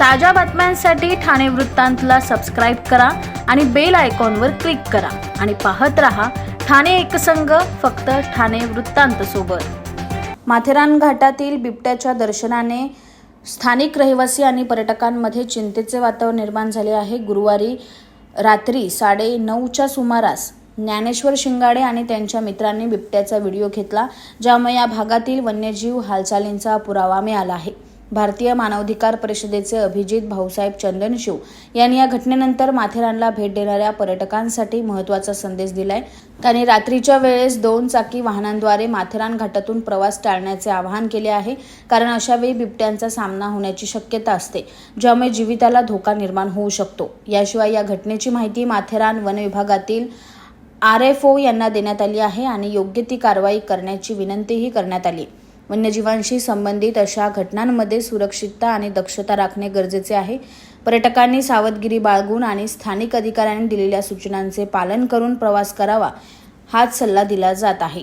ताज्या बातम्यांसाठी ठाणे वृत्तांतला सबस्क्राईब करा आणि बेल आयकॉनवर क्लिक करा. आणि पाहत रहा ठाणे एकसंघ फक्त ठाणे वृत्तांत सोबत. माथेरान घाटातील बिबट्याच्या दर्शनाने स्थानिक रहिवासी आणि पर्यटकांमध्ये चिंतेचे वातावरण निर्माण झाले आहे. गुरुवारी रात्री साडे नऊच्या सुमारास ज्ञानेश्वर शिंगाडे आणि त्यांच्या मित्रांनी बिबट्याचा व्हिडिओ घेतला ज्यामुळे या भागातील वन्यजीव हालचालींचा पुरावा मिळाला आहे. भारतीय मानवाधिकार परिषदेचे अभिजित भाऊसाहेब चंदनशिव यांनी या घटनेनंतर माथेरानला भेट देणाऱ्या पर्यटकांसाठी महत्त्वाचा संदेश दिलाय. त्यांनी रात्रीच्या वेळेस दोन चाकी वाहनांद्वारे माथेरान घाटातून प्रवास टाळण्याचे आवाहन केले आहे कारण अशावेळी बिबट्यांचा सामना होण्याची शक्यता असते ज्यामुळे जीविताला धोका निर्माण होऊ शकतो. याशिवाय या घटनेची माहिती माथेरान वन विभागातील आर एफ ओ यांना देण्यात आली आहे आणि योग्य ती कारवाई करण्याची विनंतीही करण्यात आली. वन्यजीवांशी संबंधित अशा घटनांमध्ये सुरक्षितता आणि दक्षता राखणे गरजेचे आहे. पर्यटकांनी सावधगिरी बाळगून आणि स्थानिक अधिकाऱ्यांनी दिलेल्या सूचनांचे पालन करून प्रवास करावा हाच सल्ला दिला जात आहे.